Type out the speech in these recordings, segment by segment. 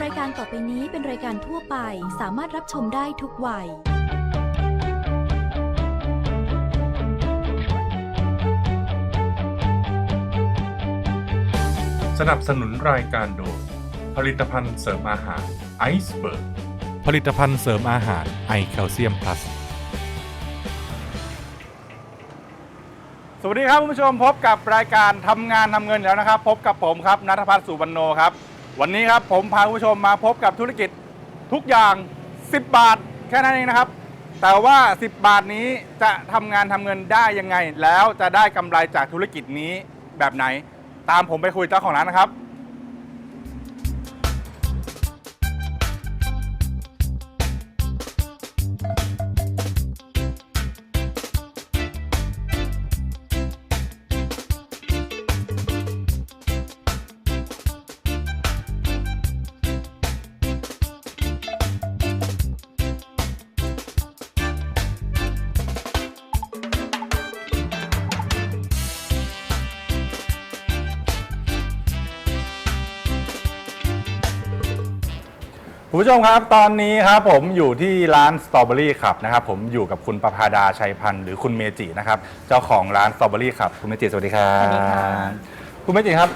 รายการต่อไปนี้เป็นรายการทั่วไปสามารถรับชมได้ทุกวัย สนับสนุนรายการโดยผลิตภัณฑ์เสริมอาหารไอซ์เบิร์กผลิตภัณฑ์เสริมอาหารไอแคลเซียมพลัส สวัสดีครับคุณผู้ชมพบกับรายการทำงานทำเงินแล้วนะครับ พบกับผมครับนัทพัฒน์สุวรรณโนครับ วันนี้ครับผมพาคุณผู้ชมมาพบกับธุรกิจทุกอย่าง 10 บาท แค่นั้นเองนะครับ แต่ว่า 10 บาทนี้จะทำงานทำเงินได้ยังไง แล้วจะได้กำไรจากธุรกิจนี้แบบไหน ตามผมไปคุยเจ้าของร้านนะครับ คุณผู้ชมครับตอนนี้ครับผมอยู่ที่ร้านสตรอเบอรี่ครับนะครับผมอยู่กับคุณประภาดาชัยพันธ์หรือคุณเมจินะครับเจ้าของร้านสตรอเบอรี่ครับคุณเมจิสวัสดีครับสวัสดีค่ะ คุณเมจิครับ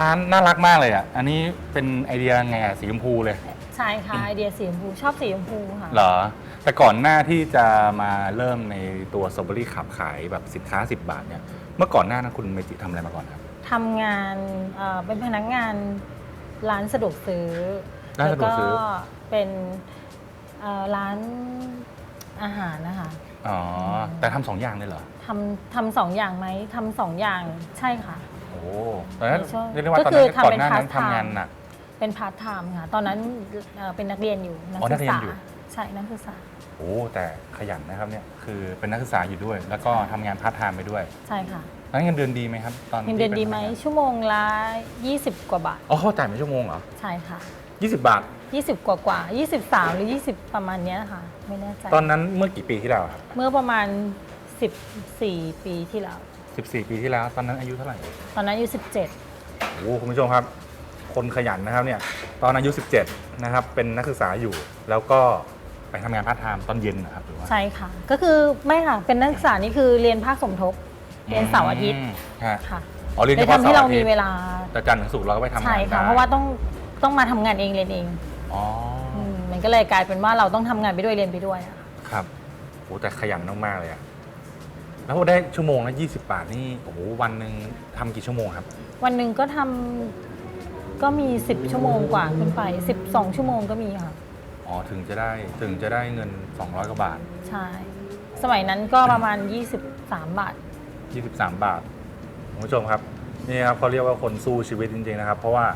ร้านน่ารักมากเลยอะอันนี้เป็นไอเดียไงอะสีชมพูเลยใช่ค่ะไอเดียสีชมพูชอบสีชมพูค่ะ เหรอแต่ก่อนหน้าที่จะมาเริ่มในตัวสตรอเบอรี่ขับขายแบบสินค้า 10 บาทเนี่ยเมื่อก่อนหน้านั้นคุณเมจิทำอะไรมาก่อนครับ ทำงานเอ่อเป็นพนักงานร้านสะดวกซื้อ ร้านสะดวกซื้อแล้วก็เป็นเอ่อร้านอาหารนะคะอ๋อ แต่ทำสองอย่างเลยเหรอ ทำทำสองอย่างไหมทำสองอย่างใช่ค่ะ โอ้ตอนนั้นในช่วงเรียกได้ว่าก็ตอนคืนั้อนทำก่อนเป็นหน้านั้น part time ทำงานหนัก เป็นพาร์ทไทม์ค่ะ ตอนนั้นเอ่อเป็นนักเรียนอยู่นักอ๋อนัศึกกเรียนษาอยู่ ใช่นักศึกษาโอ้แต่ขยันนะครับเนี่ยคือเป็นนักศึกษาอยู่ด้วย แล้วก็ทำงานพาร์ทไทม์ไปด้วยใช่ค่ะแล้วเงินเดือนดีไหมครับ ตอนเงินเดือนดีไหมที่ป็พกงาชั่วโมงละ20 กว่าบาท อ๋อเขาจ่ายเป็นชั่วโมงเหรอ ใช่ค่ะ 20 บาท 20 กว่ากว่า23 หรือ 20 ประมาณเนี้ยค่ะ ไม่แน่ใจ ตอนนั้นเมื่อกี่ปีที่แล้วครับเมื่อประมาณ 14 ปีที่แล้ว14 ปีที่แล้ว ตอนนั้นอายุเท่าไหร่ ตอนนั้นอายุโอ้คุณผู้ชมครับ คนขยันนะครับเนี่ย ตอนอายุ 17 นะครับ เป็นนักศึกษาอยู่ แล้วก็ไปทำงานพาร์ทไทม์ตอนเย็นนะครับหรือว่า17ใช่ค่ะ ก็คือไม่ค่ะ เป็นนักศึกษานี่คือเรียนภาคสมทบ เรียนเสาร์อาทิตย์มฮะค่ะ อ๋อเรียนเลเฉยพาะทำให้เสาเราร์อาทิมีตย์เวลา แต่จันทร์ถึงศุกร์เราก็ไปทำงานใช่ค่ะ ได้เพราะว่าต้อง ต้องมาทำงานเองเรียนเองอ๋ออมมันก็เลยกลายเป็นว่าเราต้องทำงานไปด้วยเรียนไปด้วยอะค่ะครับโอ้แต่ขยันมากๆเลยอะแล้วได้ชั่วโมงละ20 บาทนี่โอ้โหวันหนึ่งทำกี่ชั่วโมงครับ วันหนึ่งก็ทำก็มี 10 ชั่วโมงกว่าขึ้นไป 12 ชั่วโมงก็มีค่ะ อ๋อถึงจะได้ถึงจะได้เงิน 200กว่าบาท ใช่ สมัยนั้นก็ประมาณ 23 บาท 23 บาทคุณผู้ชมครับนี่ครับเขาเรียกว่าคนสู้ชีวิตจริงๆนะครับ เพราะว่า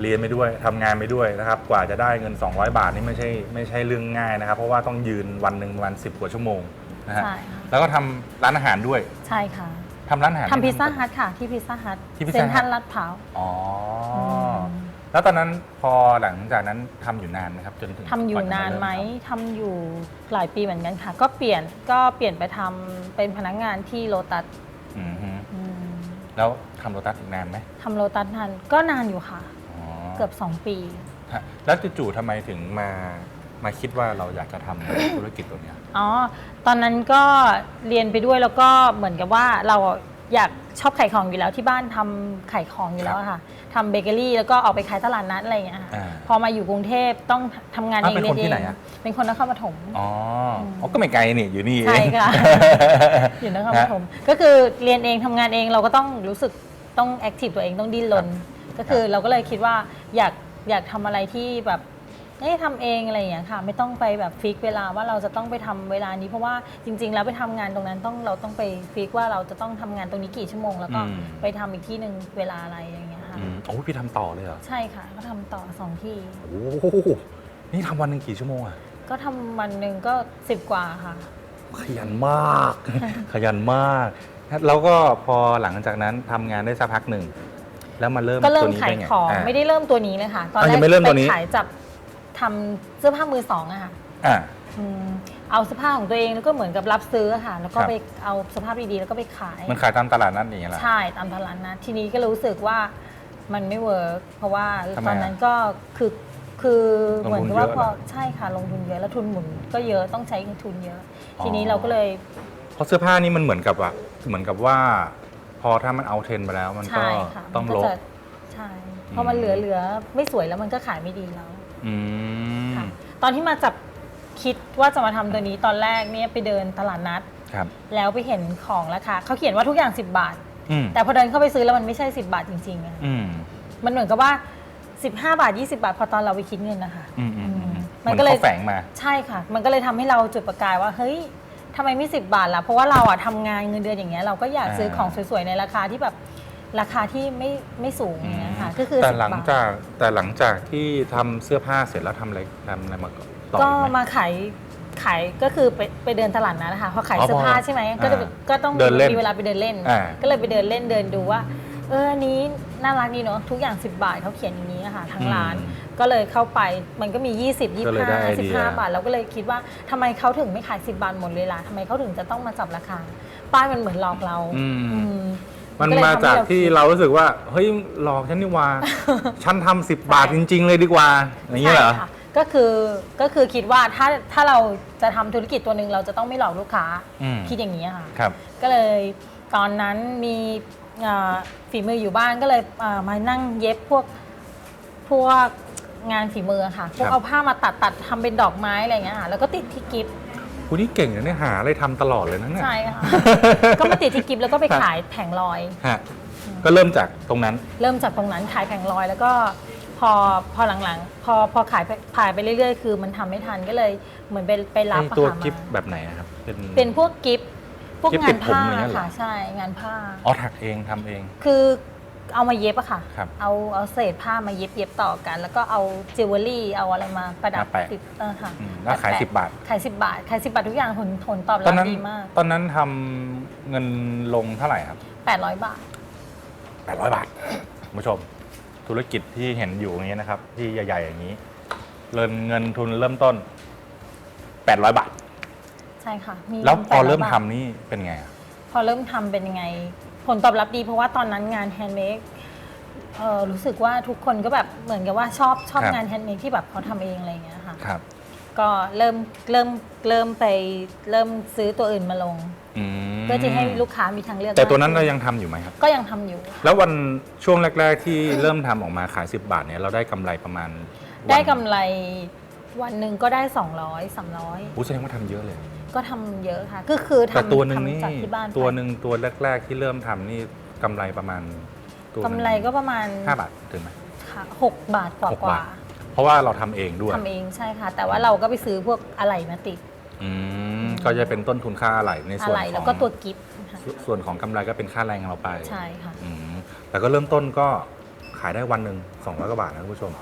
เรียนไปด้วยทำงานไปด้วยนะครับ กว่าจะได้เงิน 200 บาทนี่ไม่ใช่ไม่ใช่เรื่องง่ายนะครับ เพราะว่าต้องยืนวันหนึ่งประมาณ10กว่าชั่วโมงนะฮะใช่ค่ะแล้วก็ทำร้านอาหารด้วยใช่ค่ะทำร้านอาหารทำพิซซ่าฮัทค่ะที่พิซซ่าฮัทที่ Pizza เซ็นทรัล Hut ลาดพร้าวอ๋ออมแล้วตอนนั้นพอหลังจากนั้นทำอยู่นานไหมครับจนถึงทำอยู่ก่จะนานไหมเริ่ทำอยู่หลายปีเหมือนกันค่ะ ก็เปลี่ยนก็เปลี่ยนไปทำเป็นพนักงานที่โลตัสอืมฮึอืมแล้วทำโรตัสอีกนานไหมทำโลตัสนานก็นานอยู่ค่ะอ๋อ เกือบ 2 ปี ฮะแล้วจู่ๆทำไมถึงมามาคิดว่าเราอยากจะทำ ธุรกิจตัวเนี้ย อ๋อ ตอนนั้นก็เรียนไปด้วยแล้วก็เหมือนกับว่าเราอยากชอบขายของอยู่แล้วที่บ้านทำขายของอยู่แล้วอะค่ะทำเบเกอรี่แล้วก็ออกไปขายตลาดนัดอะไรอย่างเงี้ยค่ะอ่าพอมาอยู่กรุงเทพต้องทำงานเออ้าวงเป็นเรียคนนเอที่งไหนอะ เป็นคนนครปฐม อ๋ออืมอ๋อก็ไม่ไกลนี่อยู่นี่ใช่เองค่ะ อยู่นครปฐมก็คือเรียนเองทำงานเองเราก็ต้องรู้สึกต้องแอคทีฟตัวเองต้องดิ้นรน ก็คือเราก็เลยคิดว่าอยากอยากทำอะไรที่แบบเอ้ทำเองอะไรอย่างเงี้ยค่ะ ไม่ต้องไปแบบฟิกเวลาว่าเราจะต้องไปทำเวลานี้เพราะว่าจริง ๆ แล้วไปทำงานตรงนั้นต้องเราต้องไปฟิกว่าเราจะต้องทำงานตรงนี้กี่ชั่วโมง แล้วก็อืม ไปทำอีกที่หนึ่งเวลาอะไรอย่างเงี้ยค่ะอืมโอ้พี่ทำต่อเลยเหรอใช่ค่ะก็ทำต่อสองที่ โอ้โหนี่ทำวันหนึ่งกี่ชั่วโมงอะก็ทำวันหนึ่งก็สิบกว่าค่ะ ขยันมาก ขยันมาก แล้วก็พอหลังจากนั้นทำงานได้สักพักหนึ่ง แล้วมาเริ่มก็เริ่ตัมวนี้ขายได้ไงของาไม่ได้เริ่มตัวนี้เลยค่ะ ตอนอะแรยักงไม่เริ่มตัวนี้ไปขายจับทำเสื้อผ้ามือสองอะค่ะอ่าอืมเอาเสื้อผ้าของตัวเองแล้วก็เหมือนกับรับซื้ออะค่ะ แล้วก็ครับไปเอาสภาพดีๆแล้วก็ไปขาย มันขายตามตลาดนัดอย่างเงี้ยแหละใช่ตามตลาดนะทีนี้ก็รู้สึกว่ามันไม่เวิร์กเพราะว่าทำไมตอนนั้นก็คือคือเหมือนกับว่าลงทุนเยอะพอเหรอใช่ค่ะลงทุนเยอะแล้วทุนหมุนก็เยอะต้องใช้ทุนเยอะอ๋อทีนี้เราก็เลย เพราะเสื้อผ้านี่มันเหมือนกับว่าเหมือนกับว่า พอถ้ามันเอาเทรนด์ไปแล้วมันก็ใช่ค่ะต้องมันลก็บจะใช่พอมันเหลือเหลือไม่สวยแล้วมันก็ขายไม่ดีแล้วอืมค่ะ ตอนที่มาจับคิดว่าจะมาทำตัวนี้ตอนแรกเนี่ยไปเดินตลาดนัด ครับแล้วไปเห็นของราคาเขาเขียนว่าทุกอย่าง 10 บาท อืมแต่พอเดินเข้าไปซื้อแล้วมันไม่ใช่ 10 บาทจริงๆอะอืมมันเหมือนกับว่า 15 บาท 20 บาท พอตอนเราไปคิดเงินนะคะ อืมอืมอืมมันก็เลย หอขาแฝงมา ใช่ค่ะ มันก็เลยทำให้เราจุดประกายว่า เฮ้ย ทำไมไม่10บาทล่ะ เพราะว่าเราอะทำงานเงินเดือนอย่างเงี้ยเราก็อยากซื้ออ่าของสวยๆในราคาที่แบบราคาที่ไม่ไม่สูงอย่างเงี้ยค่ะก็คือแต่10หลังบาทจากแต่หลังจากที่ทำเสื้อผ้าเสร็จแล้วทำอะไรทำอะไรมาก่อนต่อก็อีกไหม มาขายขายก็คือไปไปเดินตลาดนัดนะคะพอขายอ๋อเสื้อผ้าพอใช่ไหมอ่าก็จะก็ต้องเดินเล่นมีเวลาไปเดินเล่น อ่า ก็เลยไปเดินเล่นเดินดูว่า เอออันนี้น่ารักดีเนาะทุกอย่าง 10 บาทเขาเขียนอย่างนี้อะค่ะทั้งร้าน อืม ก็เลยเข้าไปมันก็มี 20 ก็เลยได้ไอ25 เดีย 15 บาทเราก็เลยคิดว่าทำไมเขาถึงไม่ขาย 10 บาทหมดเลยล่ะทำไมเขาถึงจะต้องมาจับราคา ป้ายมันเหมือนหลอกเราอืม อืมมันก็เลยมาทำให้จากเราที่คิดเรารู้สึกว่า เฮ้ยหลอกฉันนี่ว่า ฉันทำสิบบาทจริง ๆ เลยดีกว่า อย่างนี้ยเหรอ ใช่ค่ะก็คือก็คือคิดว่าถ้าถ้าเราจะทำธุรกิจตัวหนึ่งเราจะต้องไม่หลอกลูกค้า อืม คิดอย่างนี้ค่ะ ครับ ก็เลยตอนนั้นมีเอ่อฝีมืออยู่บ้านก็เลยเอ่อมานั่งเย็บพวกพวก งานฝีมือค่ะพวคกรับ เอาผ้ามาตัดตัดทำเป็นดอกไม้อะไรอย่างเงี้ยค่ะแล้วก็ติดที่กิฟต์คุณนี่เก่งนะเนี่ยหาอะไรทำตลอดเลยนะเนี่ย ใช่ค่ะ ก็มาติดที่กิฟต์แล้วก็ไปขายแผงลอย ฮะก็เริ่มจากตรงนั้น เริ่มจากตรงนั้นขายแผงลอย แล้วก็พอพอหลังๆ พอพอขายไปขายไปเรื่อยๆ คือมันทำไม่ทันก็เลยเหมือนไปไปรับไอ้อะตัวค่ะกิฟมาแบบไหนอะครับ เป็น เป็นพวกกิฟต์พวกกิฟต์งาตินดผมผ้าอย่างเงี้ยเหรอ ค่ะใช่งานผ้า อ๋อถักเองทำเอง คือ เอามาเย็บอะค่ะ ครับ เอาเอาเศษผ้ามาเย็บเย็บต่อกัน แล้วก็เอาจิวเวลรี่เอาอะไรมาประดับมาแปะ ติดเออค่ะอืมแล้วขายแปะ10 บาท ขายสิบบาทขายสิบบาททุกอย่างผลผลตอบตอรันบนั้นดีมาก ตอนนั้นทำเงินลงเท่าไหร่ครับแปดร้อยบาท 800 บาทคุณผู้ชม ธุรกิจที่เห็นอยู่อย่างนี้ยนะครับ ที่ใหญ่ๆอย่างนี้ เริ่มเงินทุนเริ่มต้น 800 บาท ใช่ค่ะมีแล้วพอ800เริ่มบาททำนี่เป็นไงอะพอเริ่มทำเป็นยังไง ผลตอบรับดีเพราะว่าตอนนั้นงานแฮนด์เมดเออรู้สึกว่าทุกคนก็แบบเหมือนกับว่าชอบชอบงานแฮนด์เมดที่แบบเขาทำเองอะไรอย่างเงี้ยค่ะ ครับ ก็เริ่มเริ่มเริ่มไปเริ่มซื้อตัวอื่นมาลง อืมเพื่อที่ให้ลูกค้ามีทางเลือกแต่ตัวนั้นมเรากขึ้ยังทำอยู่ไหมครับ ก็ยังทำอยู่ แล้ววันช่วงแรก ๆ ที่เริ่มทำออกมาขาย 10 บาทเนี่ยเราได้กำไรประมาณวันได้กำไรวันหนึ่งก็ได้ 200 300อู้แสดงว่าทำเยอะเลย ก็ทำเยอะค่ะ ก็คือแต่ทำตัวหนึ่งนี่ทำจากที่บ้านไปตัวหนึ่งตัวแรก ๆ ที่เริ่มทำนี่กำไรประมาณตัวหนึ่งกำไรก็ประมาณห้าบาทถึงไหม ค่ะหกบาทกว่าหกกว่าบาท เพราะว่าเราทำเองด้วยทำเองใช่ค่ะ แต่ว่าเราก็ไปซื้อพวกอะไหล่มาติดอืมก็จะเป็นต้นทุนค่าอะไหล่ในอะส่วนไหล่ของแล้วก็ตัวกิฟต์ค่ะส่วนส่วนของกำไรก็เป็นค่าแรงเราไปใช่ค่ะ อืมแต่ก็เริ่มต้นก็ขายได้วันหนึ่ง200กว่าบาทนะคุณผู้ชม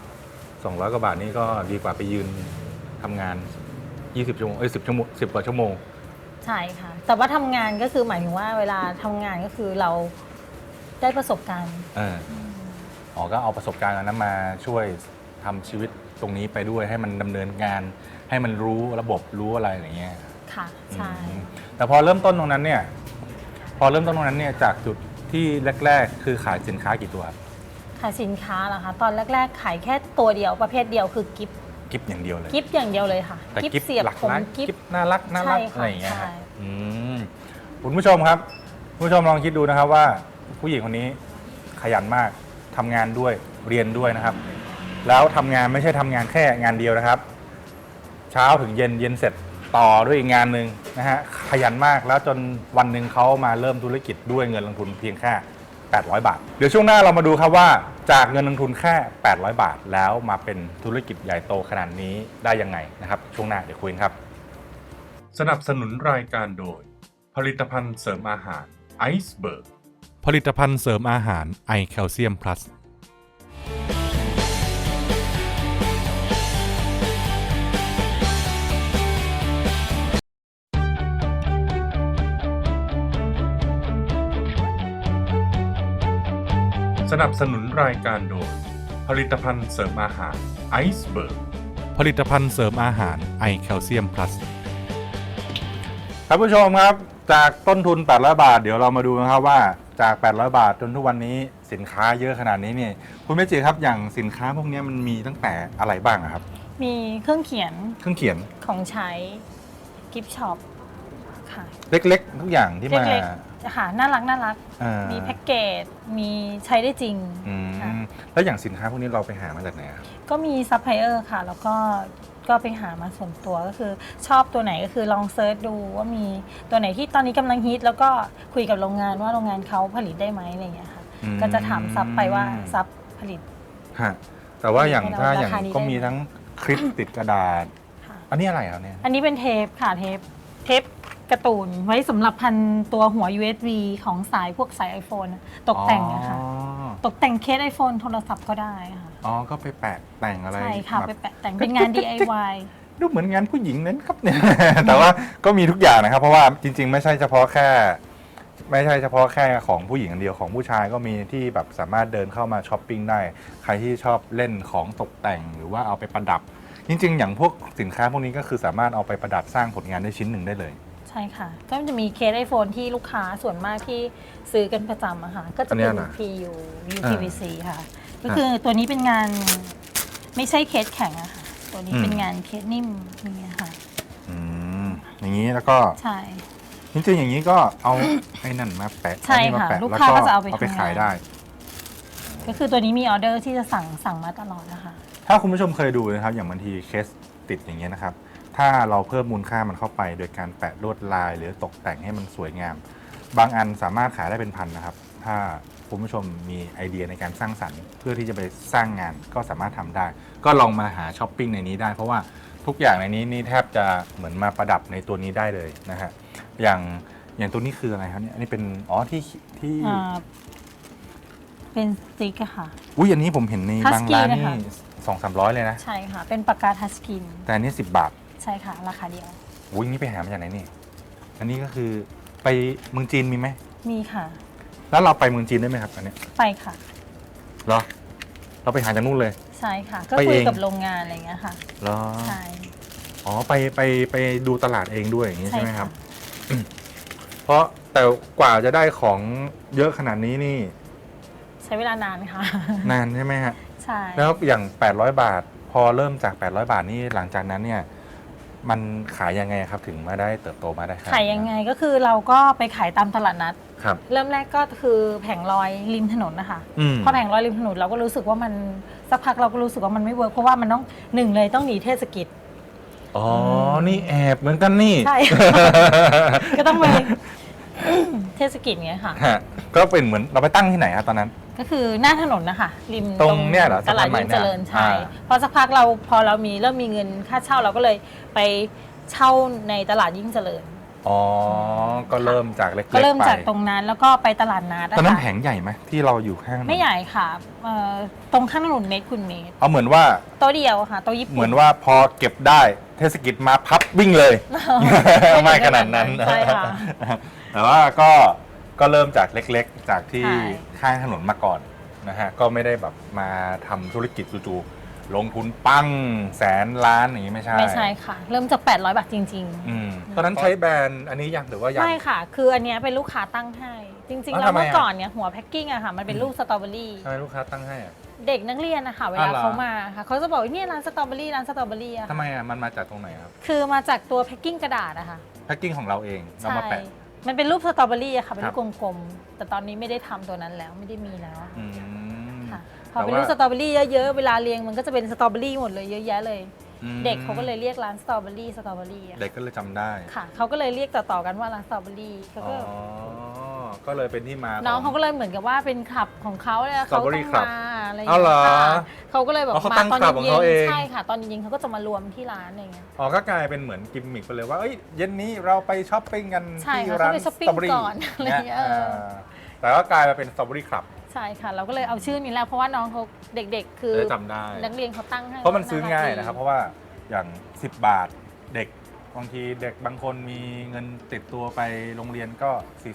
200กว่าบาทนี่ก็ดีกว่าไปยืนทำงาน 20 ชั่วโมง เอ้ย 10 ชั่วโมง 10 กว่าชั่วโมง ใช่ค่ะ แต่ว่าทำงานก็คือหมายถึงว่าเวลาทำงานก็คือเราได้ประสบการณ์ เอออ๋อก็เอาประสบการณ์อันนั้นมาช่วยทำชีวิตตรงนี้ไปด้วยให้มันดำเนินงาน ให้มันรู้ระบบรู้อะไรอย่างเงี้ย ค่ะ ใช่ อืมแต่พอเริ่มต้นตรงนั้นเนี่ย พอเริ่มต้นตรงนั้นเนี่ยจากจุดที่แรก ๆ คือขายสินค้ากี่ตัวครับขายสินค้าเหรอคะ ตอนแรก ๆ ขายแค่ตัวเดียวประเภทเดียวคือกิฟต์ กิฟต์อย่างเดียวเลย กิฟต์อย่างเดียวเลยค่ะแต่กิฟกิฟต์ต์เสียบหลักผมร้านกิกิฟฟต์ต์น่ารักน่ารักใช่ค่ะอะไรอย่างเงี้ยใช่ฮะอืมคุณผู้ชมครับคุณผู้ชมลองคิดดูนะครับว่าผู้หญิงคนนี้ขยันมากทำงานด้วยเรียนด้วยนะครับ แล้วทำงานไม่ใช่ทำงานแค่งานเดียวนะครับ เช้าถึงเย็นเย็นเสร็จต่อด้วยอีกงานหนึ่งนะฮะขยันมากแล้วจนวันหนึ่งเขามาเริ่มธุรกิจด้วยเงินลงทุนเพียงแค่ 800 บาท เดี๋ยวช่วงหน้าเรามาดูครับว่า จากเงินลงทุนแค่ 800 บาท แล้วมาเป็นธุรกิจใหญ่โตขนาดนี้ได้ยังไงนะครับ ช่วงหน้าเดี๋ยวคุยกันครับ สนับสนุนรายการโดย ผลิตภัณฑ์เสริมอาหารไอซ์เบิร์กผลิตภัณฑ์เสริมอาหารไอแคลเซียมพลัส สนับสนุนรายการโดย ผลิตภัณฑ์เสริมอาหารไอซ์เบิร์กผลิตภัณฑ์เสริมอาหารไอแคลเซียมพลัสท่านผู้ชมครับ จากต้นทุน 800 บาท เดี๋ยวเรามาดูนะครับว่าจาก 800 บาทจนทุกวันนี้สินค้าเยอะขนาดนี้เนี่ยคุณเมจิครับอย่างสินค้าพวกเนี้ยมันมีตั้งแต่อะไรบ้างอะครับ มีเครื่องเขียนเครื่องเขียนของใช้กิฟช็อปค่ะ เล็กๆ ทุกอย่างที่มาเล็กๆค่ะน่ารักน่ารัก อ่ามีแพ็กเกจ มีใช้ได้จริง อืมค่ะ แล้วอย่างสินค้าพวกนี้เราไปหามาจากไหนครับก็มีซัพพลายเออร์ค่ะ แล้วก็ก็ไปหามาส่วนตัวก็คือชอบตัวไหนก็คือลองเซิร์ชดูว่ามีตัวไหนที่ตอนนี้กำลังฮิต แล้วก็คุยกับโรงงานว่าโรงงานเขาผลิตได้ไหมอะไรอย่างเงี้ยค่ะ อืมก็จะถามซับไปว่าซับผลิต ฮะแต่ว่าอย่างให้เราถ้าอย่างราคานี้ก็ได้ มีทั้งคลิปติดกระดาษ ค่ะ อันนี้อะไรครับเนี่ย อันนี้เป็นเทปค่ะเทปเทป การ์ตูนไว้สำหรับพันตัวหัว USB ของสายพวกสาย iPhone อะตกแต่งนะคะอ๋อตกแต่งเคส iPhone โทรศัพท์ก็ได้ค่ะ อ๋อก็ไปแปะแต่งอะไรใช่ค่ะ แบบไปแปะแต่งเป็นงาน DIY ดูเหมือนงานผู้หญิงนั้นครับเนี่ย แต่ว่าก็มีทุกอย่างนะครับ เพราะว่าจริง ๆ ไม่ใช่เฉพาะแค่ ไม่ใช่เฉพาะแค่ของผู้หญิงอันเดียวของผู้ชายก็มีที่แบบสามารถเดินเข้ามาช้อปปิ้งได้ ใครที่ชอบเล่นของตกแต่งหรือว่าเอาไปประดับ จริง ๆ อย่างพวกสินค้าพวกนี้ก็คือสามารถเอาไปประดับสร้างผลงานได้ชิ้นหนึ่งได้เลยใช่ค่ะ ก็จะมีเคส iPhone ที่ลูกค้าส่วนมากที่ซื้อกันประจำอะค่ะ ก็จะอันเนี้เป็นยนะ PU UTVC ค่ะ ก็คือตัวนี้เป็นงานไม่ใช่เคสแข็งอะค่ะ ตัวนี้เป็นงานเคสนิ่มอย่างเงี้ยค่ะ อืมอย่างนี้แล้วก็ใช่ จริงๆอย่างนี้ก็เอา ไอ้นั่นมาแปะใช่อันนี้มาค่ะแปะลูกแล้วค้าก็จะเอาไปเอาไปทำงาน ขายได้ ก็คือตัวนี้มีออเดอร์ที่จะสั่งสั่งมาตลอดนะคะ ถ้าคุณผู้ชมเคยดูนะครับ อย่างบางทีเคสติดอย่างเงี้ยนะครับ ถ้าเราเพิ่มมูลค่ามันเข้าไป โดยการแปะลวดลายหรือตกแต่งให้มันสวยงาม บางอันสามารถขายได้เป็นพันนะครับ ถ้าคุณผู้ชมมีไอเดียในการสร้างสรรค์ เพื่อที่จะไปสร้างงานก็สามารถทำได้ ก็ลองมาหาช้อปปิ้งในนี้ได้ เพราะว่าทุกอย่างในนี้นี่แทบจะเหมือนมาประดับในตัวนี้ได้เลยนะฮะอย่างอย่างตัวนี้คืออะไรครับเนี่ยอันนี้เป็นอ๋อที่ที่อ่าเป็นสติ๊กอะค่ะ อุ้ยอันนี้ผมเห็นในบาง Husky ร้านนะนี่คะสองสามร้อยเลยนะ ใช่ค่ะ เป็นปากกาทัชสกรีนแต่อันนี้สิบบาท ใช่ค่ะ ราคาเดียวอุ้ยนี่ไปหามาจากไหนนี่ อันนี้ก็คือไปเมืองจีนมีไหม มีค่ะ แล้วเราไปเมืองจีนได้ไหมครับอันเนี้ยไปค่ะ เหรอ เราไปหาจากนู่นเลย ใช่ค่ะ ก็ไปคุยเองกับโรงงานอะไรอย่างเงี้ยค่ะ เหรอ ใช่ อ๋อ ไปไปไปดูตลาดเองด้วยอย่างนี้ใช่ใช่ไหมคค่ะรับ เพราะแต่กว่าจะได้ของเยอะขนาดนี้นี่ ใช้เวลานานค่ะ นานใช่ไหมฮะ ใช่ แล้วอย่าง 800 บาท พอเริ่มจาก 800 บาทนี่หลังจากนั้นเนี่ย มันขายยังไงครับถึงมาได้เติบโตมาได้ครับขายยังไงก็คือเราก็ไปขายตามตลาดนัด ครับ เริ่มแรกก็คือแผงลอยริมถนนนะคะอืม พอแผงลอยริมถนนเราก็รู้สึกว่ามันสักพักเราก็รู้สึกว่ามันไม่เวิร์กเพราะว่ามันต้องหนึ่งเลยต้องหนีเทศกิจ อ๋อ นี่แอบเหมือนกันนี่ ใช่ ก็ต้องไป เทศกิจเงี้ยค่ะ ฮะก็เป็นเหมือนเราไปตั้งที่ไหนครับตอนนั้น ก็คือหน้าถนนนะคะริมตรงเนี่ยเหรอตลาดสะพานใหม่ยิ่งเนี่ยเจริญใช่อ่า พอสักพักเราพอเรามีเริ่มมีเงินค่าเช่าเราก็เลยไปเช่าในตลาดยิ่งเจริญ อ๋อ ก็เริ่มจากเล็กๆก็เริ่มไปจากตรงนั้นแล้วก็ไปตลาดนัดตอนนั้นะแผค่ะงใหญ่ไหมที่เราอยู่ข้างไม่ใหญ่ค่ะเอ่อตรงข้างถนนเมตรคุณเมตรเอาเหมือนว่าโต๊ะเดียวอะค่ะโต๊ะญี่ปุ่น เหมือนว่าพอเก็บได้เทศกิจมาพับวิ่งเลย ไม่ขนาดนั้นใช่ค่ะ แต่ว่าก็ ก็เริ่มจากเล็กๆ จากที่ใช่ ข้างถนนมาก่อนนะฮะก็ไม่ได้แบบมาทำธุรกิจจู่ๆลงทุนปั้งแสนล้านอย่างนี้ไม่ใช่ไม่ใช่ค่ะ เริ่มจาก 800 บาทจริง อืมตอนนั้นใช้แบรนด์อันนี้ยังหรือว่าๆ ยัง ไม่ค่ะ คืออันเนี้ยเป็นลูกค้าตั้งให้ จริงๆอ้าวแล้วทำไมเมื่ออะก่อนเนี่ยหัวแพ็กกิ้งอะค่ะ มันเป็นรูปสตรอเบอรี่ ทำไมลูกค้าตั้งให้อะ เด็กนักเรียนนะคะเวอ้าลาวเหรอ เขามาค่ะเขาจะบอกว่าเนี่ยร้านสตรอเบอรี่ร้านสตรอเบอรี่อะทำไมอะมันมาจากตรงไหนครับคือมาจากตัวแพ็กกิ้งกระดาษอะค่ะ แพ็กกิ้งของเราเองเราใช่มาแปะ มันเป็นรูปสตรอเบอรี่อะค่ะเป็นครัรูบปกลมๆแต่ตอนนี้ไม่ได้ทำตัวนั้นแล้วไม่ได้มีแล้วอืม ค่ะพอแต่เป็นว่ารูปสตรอเบอรี่เยอะๆเวลาเรียงมันก็จะเป็นสตรอเบอรี่หมดเลยเยอะแยะเลย อืมเด็กเขาก็เลยเรียกร้านสตรอเบอรี่สตรอเบอรี่อะเด็กก็เลยจำได้ค่ะเขาก็เลยเรียกต่อๆกันว่าร้านสตรอเบอรี่เขาอ๋ก็อก็ เลยเป็นที่มาน้องขเขาก็เลยเหมือนกับว่าเป็นคลับของเขาเลยเขาต้อง Strawberry Club มาอะไรอย่างเอาเหรเงี้อยค่ะเขาก็เลยแบบอ๋อเขามาตั้งตอนคลับของเย็เขาเองนๆใช่ค่ะ ตอนเย็นๆเขาก็จะมารวมที่ร้านอะไรเงี้ย อ๋อก็กลายเป็นเหมือนกิมมิคไปเลยว่าเอ้ยเย็นนี้เราไปช้อปปิ้งกันใช่ที่ค่ะร้านเขาไปช้อปปิ้งสตรอเบอรี่ก่อนอะไรอย่างเงี้ยเออแต่ก็กลายมาเป็นสตรอเบอรี่คลับใช่ค่ะ เราก็เลยเอาชื่อนี้แหละเพราะว่าน้องเขาเด็กๆ คือจะได้จำได้ นักเรียนเขาตั้งให้เพราะมันซื้อง่ายดีนะครับ เพราะว่าอย่าง 10 บาทเด็ก บางทีเด็กบางคนมีเงินติดตัวไปโรงเรียนก็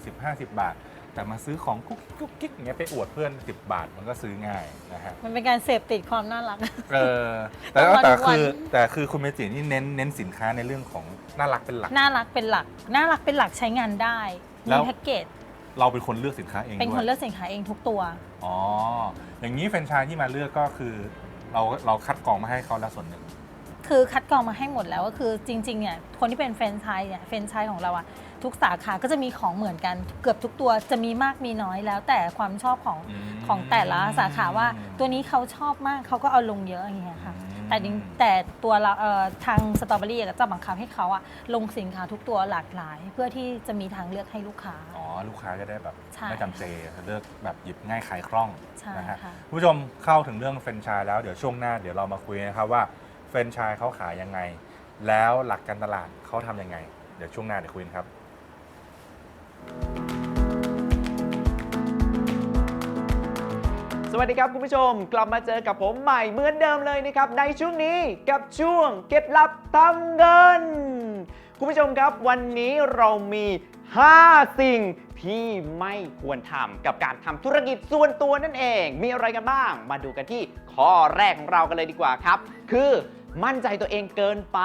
40-50 บาท แต่มาซื้อของกุ๊กกิ๊กกุ๊กกิ๊กอย่างเงี้ยไปอวดเพื่อน 10 บาทมันก็ซื้อง่ายนะฮะ มันเป็นการเสพติดความน่ารัก เออแต่ต้องมาแต่ทุกวันคือแต่คือคุณเมจินี่เน้นเน้นสินค้าในเรื่องของน่ารักเป็นหลัก น่ารักเป็นหลัก น่ารักเป็นหลักใช้งานได้ แล้มีว แพ็กเกจ เราเป็นคนเลือกสินค้าเองเป็นด้วยคนเลือกสินค้าเองทุกตัว อ๋ออย่างนี้แฟรนไชส์ที่มาเลือกก็คือ เราเราคัดกรองมาให้เขาแล้วส่วนหนึ่ง คือคัดกรองมาให้หมดแล้วก็คือจริงๆเนี่ยคนที่เป็นแฟรนไชส์เนี่ยแฟรนไชส์ของเราอะทุกสาขาก็จะมีของเหมือนกัน เกือบทุกตัวจะมีมากมีน้อยแล้ว แต่ความชอบของอืม ของแต่ละสาขาว่าตัวนี้เขาชอบมากเขาก็เอาลงเยอะอย่างเงี้ยค่ะอืมแต่จริงแต่ตัวเราเอ่อทางสตรอเบอรี่ก็จะบังคับให้เขาอะลงสินค้าทุกตัวหลากหลาย เพื่อที่จะมีทางเลือกให้ลูกค้า อ๋อ ลูกค้าจะได้แบบใช่ไม่จำเจเลือกแบบหยิบง่ายขายคล่องใช่นะฮะค่ะ คุณผู้ชมเข้าถึงเรื่องแฟรนไชส์แล้วเดี๋ยวช่วงหน้าเดี๋ยวเรามาคุยนะครับว่า แฟรนไชส์เขาขายยังไง แล้วหลักการตลาดเขาทำยังไง เดี๋ยวช่วงหน้าเดี๋ยวคุยกันครับ สวัสดีครับคุณผู้ชม กลับมาเจอกับผมใหม่เหมือนเดิมเลยนะครับ ในช่วงนี้กับช่วงเคล็ดลับทำเงิน คุณผู้ชมครับวันนี้เรามี 5 สิ่งที่ไม่ควรทำกับการทำธุรกิจส่วนตัวนั่นเอง มีอะไรกันบ้าง มาดูกันที่ข้อแรกของเรากันเลยดีกว่าครับ คือ มั่นใจตัวเองเกินไป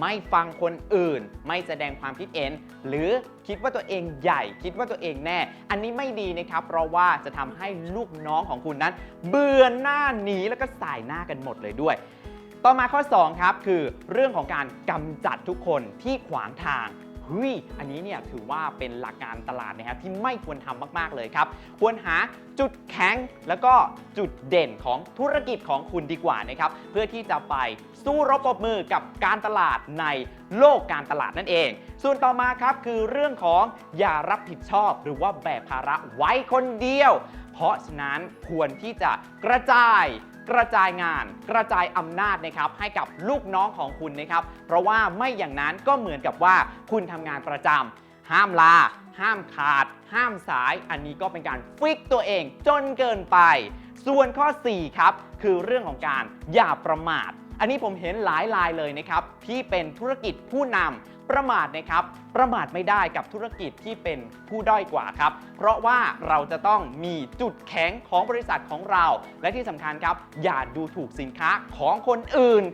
ไม่ฟังคนอื่น ไม่แสดงความคิดเห็น หรือคิดว่าตัวเองใหญ่ คิดว่าตัวเองแน่ อันนี้ไม่ดีนะครับ เพราะว่าจะทำให้ลูกน้องของคุณนั้น เบื่อหน้าหนีแล้วก็สายหน้ากันหมดเลยด้วย ต่อมาข้อ 2 ครับ คือเรื่องของการกำจัดทุกคนที่ขวางทาง เฮ้ยอันนี้เนี่ยถือว่าเป็นหลักการตลาดนะครับที่ไม่ควรทำมากๆเลยครับ ควรหาจุดแข็งแล้วก็จุดเด่นของธุรกิจของคุณดีกว่านะครับเพื่อที่จะไปสู้รบปรบมือกับการตลาดในโลกการตลาดนั่นเอง ส่วนต่อมาครับคือเรื่องของอย่ารับผิดชอบ หรือว่าแบกภาระไว้คนเดียว เพราะฉะนั้นควรที่จะกระจาย กระจายงานกระจายอำนาจนะครับให้กับลูกน้องของคุณนะครับ เพราะว่าไม่อย่างนั้นก็เหมือนกับว่าคุณทำงานประจำห้ามลา ห้ามขาด ห้ามสาย อันนี้ก็เป็นการฟิกตัวเองจนเกินไป ส่วนข้อ 4 ครับ คือเรื่องของการอย่าประมาท อันนี้ผมเห็นหลายรายเลยนะครับ ที่เป็นธุรกิจผู้นำ ประมาทนะครับ ประมาทไม่ได้กับธุรกิจที่เป็นผู้ด้อยกว่าครับ เพราะว่าเราจะต้องมีจุดแข็งของบริษัทของเรา และที่สำคัญครับ อย่าดูถูกสินค้าของคนอื่น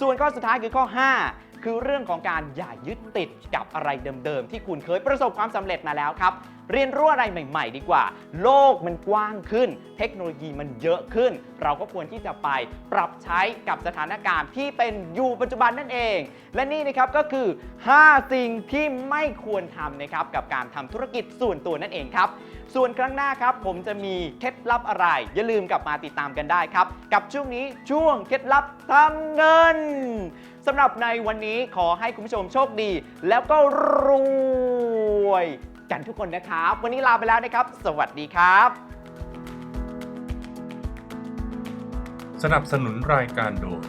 ส่วนข้อสุดท้ายคือข้อ 5 คือเรื่องของการอย่ายึดติดกับอะไรเดิมๆ ที่คุณเคยประสบความสำเร็จมาแล้วครับ เรียนรู้อะไรใหม่ ๆ ดีกว่า โลกมันกว้างขึ้น เทคโนโลยีมันเยอะขึ้น เราก็ควรที่จะไปปรับใช้กับสถานการณ์ที่เป็นอยู่ปัจจุบันนั่นเอง และนี่นะครับก็คือ 5 สิ่งที่ไม่ควรทำนะครับกับการทำธุรกิจส่วนตัวนั่นเองครับ ส่วนครั้งหน้าครับผมจะมีเคล็ดลับอะไร อย่าลืมกลับมาติดตามกันได้ครับ กับช่วงนี้ช่วงเคล็ดลับทำเงินสำหรับในวันนี้ขอให้คุณผู้ชมโชคดี แล้วก็รวย กันทุกคนนะครับ วันนี้ลาไปแล้วนะครับ สวัสดีครับ สนับสนุนรายการโดย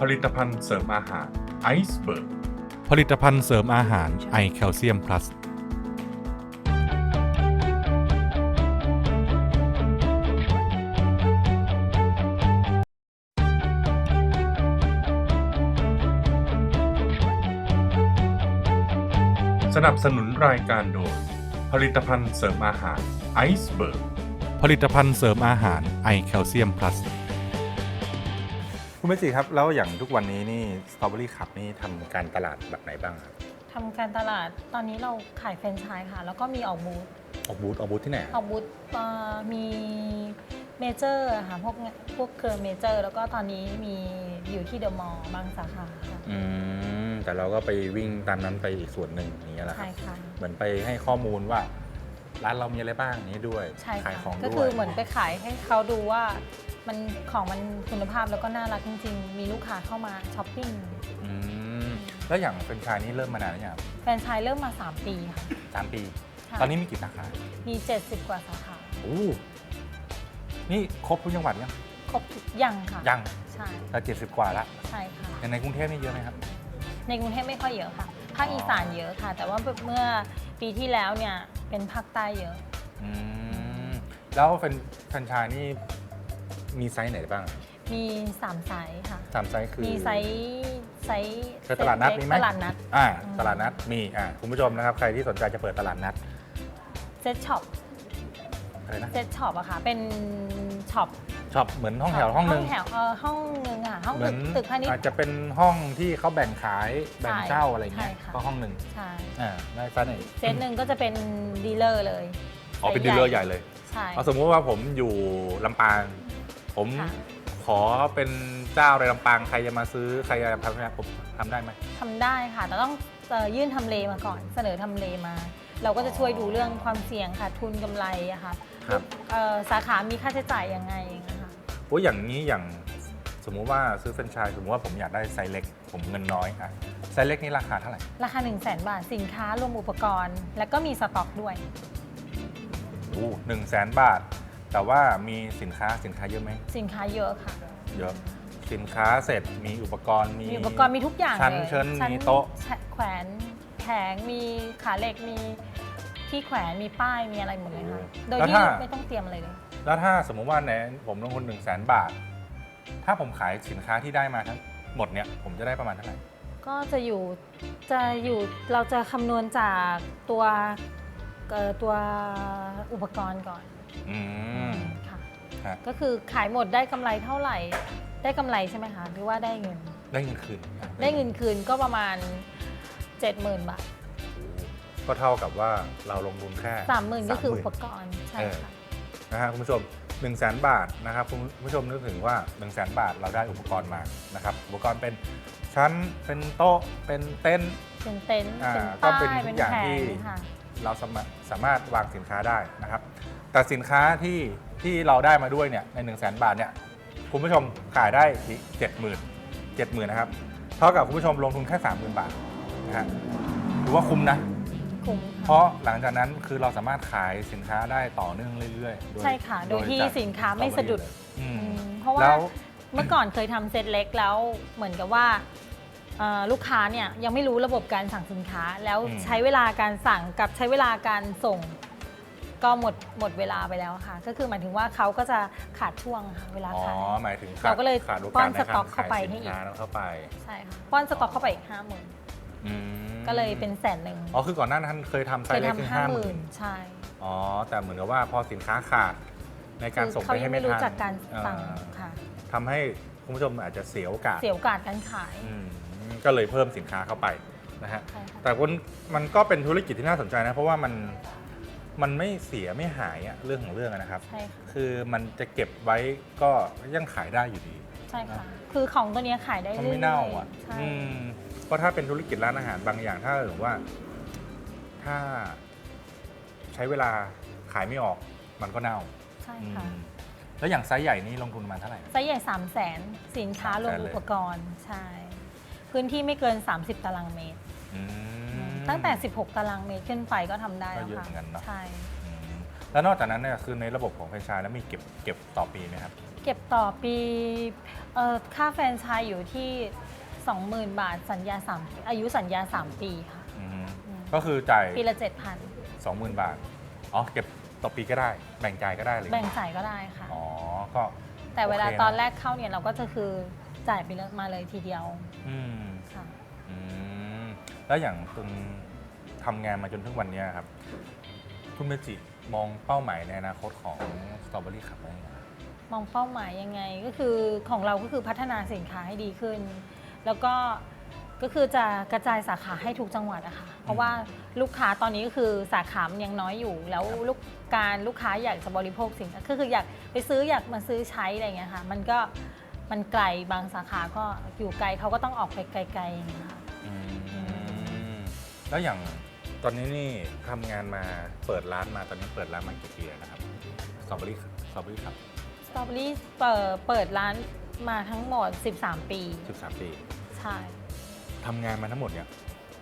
ผลิตภัณฑ์เสริมอาหารไอซ์เบิร์กผลิตภัณฑ์เสริมอาหารไอแคลเซียมพลัสสนับสนุนรายการโดย ผลิตภัณฑ์เสริมอาหารไอซ์เบิร์กผลิตภัณฑ์เสริมอาหารไอแคลเซียมพลัสคุณเมจิครับ แล้วอย่างทุกวันนี้นี่สตรอเบอรี่ขับนี่ทำการตลาดแบบไหนบ้างครับทำการตลาดตอนนี้เราขายแฟรนไชส์ค่ะ แล้วก็มีออกบูธออกบูธออกบูธที่ไหนออกบูธเอ่อมีเมเจอร์ค่ะพวกพวกเครือเมเจอร์ แล้วก็ตอนนี้มีอยู่ที่เดอะมอลล์บางสาขาค่ะอืม แต่เราก็ไปวิ่งตามนั้นไปอีกส่วนหนึ่งอย่างเงี้ยแหละคใช่รับค่ะ เหมือนไปให้ข้อมูลว่า ร้านเรามีอะไรบ้างอย่างนี้ด้วยใช่ขายค่ะของก็ด้คืวอยเหมือนไปขายให้เขาดูว่ามันของมันคุณภาพแล้วก็น่ารักจริง ๆ มีลูกค้าเข้ามาช้อปปิ้งอืมแล้วอย่างเป็นชายนี่เริ่มมานานหรือยังครับแฟรนไชส์เริ่มมา 3 ปีค่ะสามปี ใช่ตอนนี้มีกี่สาขามี 70 กว่าสาขาโอ้นี่ครบทุกจังหวัดยังครบทุกยังค่ะยังใช่แต่เจ็ดสิบกว่าละใช่ค่ะ อย่างในกรุงเทพนี่เยอะไหมครับ ในกรุงเทพไม่ค่อยเยอะค่ะ ภาคอ๋ออีอีสานเยอะค่ะ แต่ว่าเมื่อปีที่แล้วเนี่ยเป็นภาคใต้เยอะ อืมแล้วแฟนแฟรนไชายนี่มีไซส์ไหนบ้างมี3ไซส์ค่ะ สามไซส์คือมีไซส์ไซส์ใช่ตลาดนัดมีไหมตลาดนัด อ่าอืม ตลาดนัดมีอ่าคุณผู้ชมนะครับ ใครที่สนใจจะเปิดตลาดนัดเซ็ตช็อปอะไรนะเซ็ตช็อปอะค่ะ เป็นช็อป ชอบเหมือนห้องแถวห้องหนึ่งห้องแถวเออห้องหนึ่งค่ะห้องเหมืตึอนกตึกพาณิชอาจย์ จะเป็นห้องที่เขาแบ่งขายแบ่งใช่เช่าอะไรเงี้ยใช่ค่ะ ก็ห้องหนึ่งใช่อ่าได้ไซส์ไหนเซตหนึ่งก็จะเป็นดีลเลอร์เลยอ๋อเป็นดีลเลอร์ใหญ่เลยใช่ เอาสมมุติว่าผมอยู่ลำปาง ผมค่ะ ขอเป็นเจ้าในลำปางใครจะมาซื้อใครจะทำให้ผมทำได้ไหม ทำได้ค่ะแต่ต้องเอ่อยื่นทำเลมาก่อน เสนอทำเลมา เราก็จะช่วยดูเรื่องความเสี่ยงขาดทุนกำไรอะค่ะครับ เอ่อสาขามีค่าใช้จ่ายยังไงอย่างเงี้ย ค่ะโอ้ยอย่างนี้อย่างสมมุติว่าซื้อแฟรนไชส์สมมติว่าผมอยากได้ไซส์เล็ก ผมเงินน้อยอะไซส์เล็กนี่ราคาเท่าไหร่ ราคา 1 0 0 0 0แบาท สินค้ารวมอุปกรณ์ แล้วก็มีสต็อกด้วย โอ้หนึ่งแสนบาท แต่ว่ามีสินค้าสินค้าเยอะไหมสินค้าเยอะค่ะ เยอะ สินค้าเสร็จมีอุปกรณ์มีมีอุปกรณ์มีทุกอย่างชั้นเลยเชิญชั้นมีโต๊ะ แขวนแผงมีขาเหล็กมีที่แขวนมีป้ายมีอะไรหมดเลยค่ะ โดยที่ไม่ต้องเตรียมอะไรเลย แล้วถ้าสมมุติว่าในผมลงทุน1 0 0 0 0แสนบาท ถ้าผมขายสินค้าที่ได้มาทั้งหมดเนี่ยผมจะได้ประมาณเท่าไหร่ ก็จะอยู่จะอยู่เราจะคำนวณจากตัวเอ่อตัวอุปกรณ์ก่อนอืม ค่ะฮะ ก็คือขายหมดได้กำไรเท่าไหร่ ได้กำไรใช่ไหมคะหรือว่าได้เงิน ได้เงินคืนได้เงินคืนก็ประมาณ 70,000 บาท ก็เท่ากับว่าเราลงทุนแค่ 30,000 ก็คืออุป30,000กรณ์ใช่เออ ค่ะ นะฮะคุณผู้ชม 1 0 0 0 0แบาทนะครับคุณผู้ชมนึกถึงว่า 1 0 0 0 0แบาทเราได้อุปกรณ์มานะครับอุปกรณ์เป็นชั้นเป็นโต๊ะเป็นเต็นท์เป็นเต็นท์อ่าเป็นก็ป้าเป็นยทุเป็นกอย่างแผที่ งค่ะ เราสามารถสามารถวางสินค้าได้นะครับ แต่สินค้าที่ที่เราได้มาด้วยเนี่ยใน 1 0 0 0 0แบาทเนี่ยคุณผู้ชมขายได้อีกเจ็ดหมื่นเจ็ดหมื่นนะครับ เท่ากับคุณผู้ชมลงทุนแค่สามหมื่นบาทนะฮะถือว่าคุ้มนะ คุ้มเพค่ะราะหลังจากนั้นคือเราสามารถขายสินค้าได้ต่อเนื่องเรื่อยๆใช่ค่ะ โดยที่จากสินค้าไม่สะดุดอืมอืมเพราะว่า แล้ว เมื่อก่อนเคยทำเซตเล็กแล้วเหมือนกับว่าเอ่อลูกค้าเนี่ยยังไม่รู้ระบบการสั่งสินค้า แล้วอืม ใช้เวลาการสั่งกับใช้เวลาการส่ง ก็หมดหมดเวลาไปแล้วค่ะ ก็คือหมายถึงว่าเขาก็จะขาดช่วงค่ะเวลาอ๋อขาย หมายถึงขาดเราก็เลยขาดโอป้กาอสนในสต็กาอกรเข้าขายไปสิให้นอีก ค้านั้นเข้าไป ใช่ค่ะป้อนสต็อกเข้าไปอีกห้าหมื่น อืม ก็เลยเป็นแสนหนึ่งอ๋อคือก่อนหน้านั้นเคยทำไซเคส์ยเล็กถึงทำห้าห้าหหมื่มื่นนใช่ อ๋อแต่เหมือนกับว่าพอสินค้าขาดในการส่งเขาไปยัให้งไม่ไม่รู้ทันจักการสั่งอ่าค่ะ ทำให้คุณผู้ชมอาจจะเสียโอกาสเสียโอกาสการขายอืมก็เลยเพิ่มสินค้าเข้าไปนะฮะ ใช่ค่ะแต่คนมันก็เป็นธุรกิจที่น่าสนใจนะ เพราะว่ามันมันไม่เสียไม่หายอะเรื่องของเรื่องอะนะครับ ใช่ค่ะคือมันจะเก็บไว้ก็ยังขายได้อยู่ดี ใช่ค่ะ คือของตัวเนี้ยขายได้มันเรื่อยๆไม่เน่าอะใช่ อืม เพราะถ้าเป็นธุรกิจร้านอาหารบางอย่างถ้าสมมติว่า ถ้าใช้เวลาขายไม่ออกมันก็เน่าใช่อืค่ะมแล้วอย่างไซส์ใหญ่นี่ลงทุนมาเท่าไหร่ ไซส์ใหญ่ 3 0 0แสนสินค้ารวม300,000เลยอุปกรณ์ใช่ พื้นที่ไม่เกิน 30 ตารางเมตร อืม ตั้งแต่ 16 ตารางเมตรขึ้นไปก็ทำได้ก็แล้วเยอะค่ะเหมือนกันเนอะ ใช่ อืมแล้วนอกจากนั้นเนี่ยคือในระบบของแฟรนไชส์แล้วมีเก็บเก็บต่อปีไหมครับ เก็บต่อปีเอ่อค่าแฟรนไชส์อยู่ที่ 20,000 บาทสัญญา3อายุสัญญา 3 ปีค่ะ อืมอืม ก็คือจ่าย ปีละ 7,000สองหมื่นบาท อ๋อ เก็บต่อปีก็ได้ แบ่งจ่ายก็ได้เลยแบ่งจ่ายก็ได้ค่ะ อ๋อ ก็ แต่เวลาโอเคนะ ตอนแรกเข้าเนี่ยเราก็จะคือจ่ายไปเลยมาเลยทีเดียวอืมค่ะ อืมแล้วอย่างคุณทำงานมาจนถึงวันเนี้ยครับ คุณเมจิมองเป้าหมายในอนาคตของสตรอเบอรี่ขับไว้ยังไงมองเป้าหมายยังไงก็คือของเราก็คือพัฒนาสินค้าให้ดีขึ้น แล้วก็ก็คือจะกระจายสาขาให้ทุกจังหวัดอะค่ะเพราะว่าลูกค้าตอนนี้ก็คือสาขามันยังน้อยอยู่ แล้วลูกการลูกค้าอยากจะบริโภคสินค้าก็คืออยากไปซื้ออยากมาซื้อใช้อะไรอย่างเงี้ยค่ะ มันก็มันไกลบางสาขาก็อยู่ไกลเขาก็ต้องออกไปไกลๆอย่างเงี้ยค่ะ อืมแล้วอย่างตอนนี้นี่ทำงานมาเปิดร้านมาตอนนี้เปิดร้านมากี่ปีแล้วนะครับสตรอเบอรี่สตรอเบอรี่ครับ สตรอเบอรี่เปิดเปิดร้าน มาทั้งหมด 13 ปี 13 ปีใช่ ทำงานมาทั้งหมดเนี่ย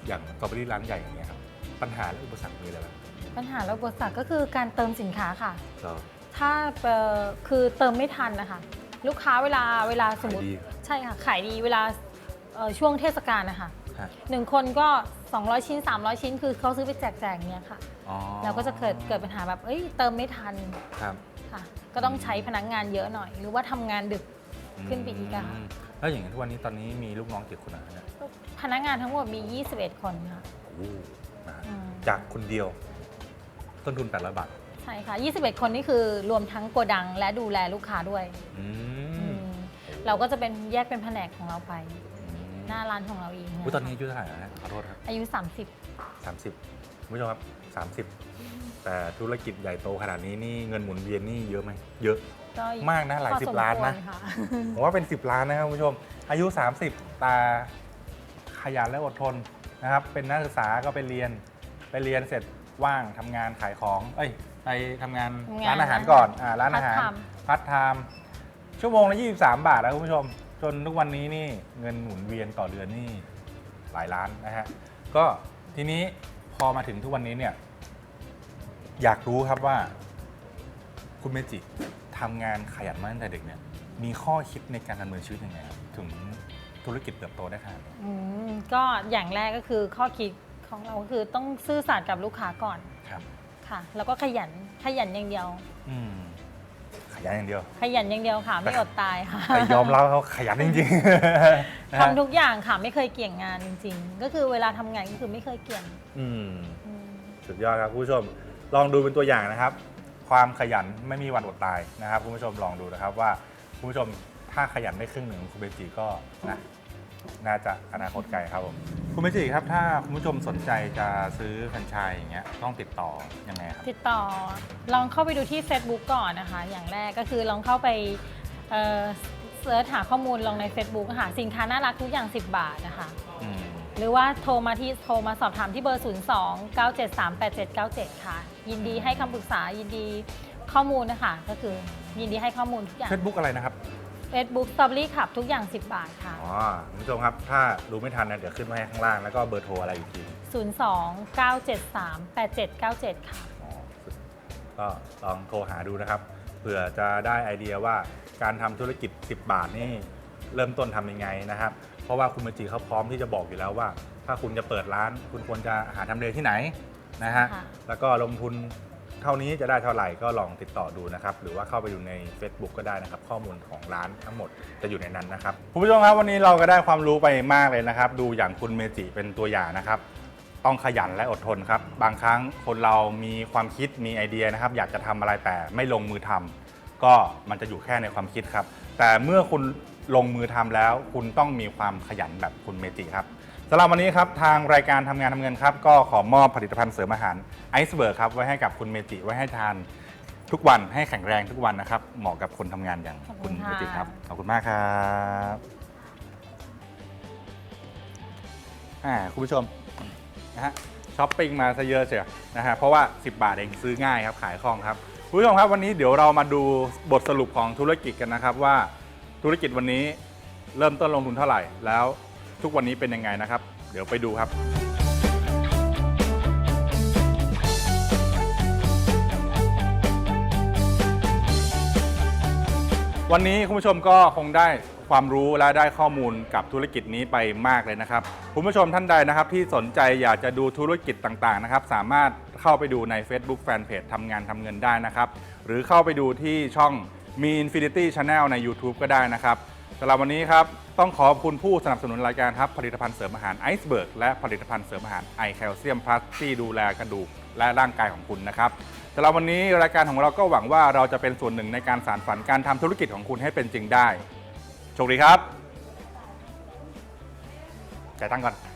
อย่างสตรอเบอรี่ร้านใหญ่อย่างเงี้ยครับปัญหาและอุปสรรคมีอะไรบ้างปัญหาและอุปสรรคก็คือการเติมสินค้าค่ะ ก็ ถ้าเอ่อคือเติมไม่ทันนะคะ ลูกค้าเวลาเวลาสมมติขายดี ใช่ค่ะขายดีเวลาเอ่อช่วงเทศกาลนะคะฮะหนึ่งคนก็ 200 ชิ้น 300 ชิ้น คือเขาซื้อไปแจกแจกเนี้ยค่ะอ๋อแล้วก็จะเกิดเกิดปัญหาแบบเอ้ยเติมไม่ทันครับ ค่ะ ก็ต้องใช้พนักงานเยอะหน่อย หรือว่าทำงานดึก ขึ้นไปอีกอะค่ะมแล้วอย่างนี้ทุกวันนี้ตอนนี้มีลูกน้องกี่คนอะเนี่ยพนักงานทั้งหมดมี 21 คนค่ะ โอ้โหนะฮะอืม จากคนเดียว ต้นทุน800บาทใช่ค่ะ 21 คนนี่คือรวมทั้งโกดังและดูแลลูกค้าด้วยอือืมมเราก็จะเป็นแยกเป็นแผนกของเราไปอืมหน้าร้านของเราเองอุ๊ยตอนนี้อายุเท่าไหร่แล้วฮะขอโทษครับ อายุ30 30คุณผู้ชมครับ30แต่ธุรกิจใหญ่โตขนาดนี้นี่เงินหมุนเวียนนี่เยอะไหมเยอะ ก็มากนะหลายพอสิบมล้านนะควรค่ ผมว่าเป็น 10 ล้านนะครับคุณผู้ชม อายุ 30แต่ขยันและอดทนนะครับ เป็นนักศึกษาก็ไปเรียน ไปเรียนเสร็จว่างทำงานขายของ เอ้ย ไปทำงานทำงานร้านอาหารก่อนอ่าร้านอาหาร part time พัฒไทม์ชั่วโมงละ 23 บาทนะคุณผู้ชม จนทุกวันนี้นี่เงินหมุนเวียนต่อเดือนนี่หลายล้านนะฮะ ก็ทีนี้พอมาถึงทุกวันนี้เนี่ย อยากรู้ครับว่าคุณเมจิ ทำงานขยันมาตั้งแต่เด็กเนี่ยมีข้อคิดในการดำเนินชีวิตยังไงครับถึงธุรกิจเติบโตได้ขนาดนี้อืมก็อย่างแรกก็คือข้อคิดของเราก็คือต้องซื่อสัตย์กับลูกค้าก่อนครับ ค่ะ แล้วก็ขยันขยันอย่างเดียว อืมขยันอย่างเดียว ขยันอย่างเดียวค่ะ ไม่อดตายค่ะแต่ยอมรับเขาขยันจริงๆนะฮะทำทุกอย่างค่ะไม่เคยเกี่ยงงานจริง ๆ ก็คือเวลาทำงานก็คือไม่เคยเกี่ยงอืม อืม สุดยอดครับคุณผู้ชม ลองดูเป็นตัวอย่างนะครับ ความขยันไม่มีวันอดตายนะครับคุณผู้ชมลองดูนะครับว่าคุณผู้ชมถ้าขยันได้ครึ่งหนึ่งคุณเบจิก็นะน่าจะอนาคตไกลครับผมคุณเบจิครับถ้าคุณผู้ชมสนใจจะซื้อแฟรนไชส์อย่างเงี้ยต้องติดต่อยังไงครับติดต่อลองเข้าไปดูที่ Facebook ก่อนนะคะ อย่างแรกก็คือลองเข้าไปเอ่อเสิร์ชหาข้อมูลลองใน Facebook ค่ะสินค้าน่ารักทุกอย่าง 10 บาทนะคะอืมหรือว่าโทรมาที่โทรมาสอบถามที่เบอร์ 02 973 8797 ค่ะ ยินดีให้คำปรึกษายินดีข้อมูลนะคะก็คือยินดีให้ข้อมูลทุกอย่าง เฟซบุ๊กอะไรนะครับ Facebook Strawberry Club ทุกอย่าง 10 บาทค่ะ อ๋อคุณผู้ชมครับ ถ้าดูไม่ทันเนี่ยเดี๋ยวขึ้นมาให้ข้างล่างแล้วก็เบอร์โทรอะไรอีกที02 973 8797 ค่ะ อ๋อก็ลองโทรหาดูนะครับเผื่อจะได้ไอเดียว่าการทำธุรกิจ 10 บาทนี่เริ่มต้นทำยังไงนะครับ เพราะว่าคุณเมจิเขาพร้อมที่จะบอกอยู่แล้วว่า ถ้าคุณจะเปิดร้าน คุณควรจะหาทำเลที่ไหน นะฮะ ค่ะแล้วก็ลงทุนเท่านี้จะได้เท่าไหร่ก็ลองติดต่อดูนะครับ หรือว่าเข้าไปดูใน Facebook ก็ได้นะครับ ข้อมูลของร้านทั้งหมดจะอยู่ในนั้นนะครับคุณผู้ชมครับวันนี้เราก็ได้ความรู้ไปมากเลยนะครับ ดูอย่างคุณเมจิเป็นตัวอย่างนะครับ ต้องขยันและอดทนครับ บางครั้งคนเรามีความคิดมีไอเดียนะครับ อยากจะทำอะไรแต่ไม่ลงมือทำก็มันจะอยู่แค่ในความคิดครับ แต่เมื่อคุณลงมือทำแล้ว คุณต้องมีความขยันแบบคุณเมจิครับ สำหรับวันนี้ครับทางรายการทำงานทำเงินครับ ก็ขอมอบผลิตภัณฑ์เสริมอาหารไอซ์เบิร์กครับไว้ให้กับคุณเมจิไว้ให้ทานทุกวันให้แข็งแรงทุกวันนะครับ เหมาะกับคนทำงานอย่างขอบคุคุณณเมค่ะจิครับขอบคุณมากครับอ่าคุณผู้ชมนะฮะช้อปปิ้งมาซะเยอะเชียวนะฮะเพราะว่า 10 บาทเองซื้อง่ายครับขายคล่องครับคุณผู้ชมครับวันนี้เดี๋ยวเรามาดูบทสรุปของธุรกิจกันนะครับว่า ธุรกิจวันนี้เริ่มต้นลงทุนเท่าไหร่ แล้ว ทุกวันนี้เป็นยังไงนะครับ เดี๋ยวไปดูครับ วันนี้คุณผู้ชมก็คงได้ความรู้และได้ข้อมูลกับธุรกิจนี้ไปมากเลยนะครับคุณผู้ชมท่านใดนะครับ ที่สนใจอยากจะดูธุรกิจต่างๆนะครับ สามารถเข้าไปดูใน Facebook Fanpage ทำงานทำเงินได้นะครับ หรือเข้าไปดูที่ช่องมี Infinity Channel ใน YouTube ก็ได้นะครับสำหรับวันนี้ครับ ต้องขอบคุณผู้สนับสนุนรายการครับ ผลิตภัณฑ์เสริมอาหารไอซ์เบิร์กและผลิตภัณฑ์เสริมอาหารไอแคลเซียมพลัสที่ดูแลกระดูกและร่างกายของคุณนะครับสำหรับวันนี้รายการของเราก็หวังว่าเราจะเป็นส่วนหนึ่งในการสานฝันการทำธุรกิจของคุณให้เป็นจริงได้โชคดีครับจ่ายตังค์ก่อน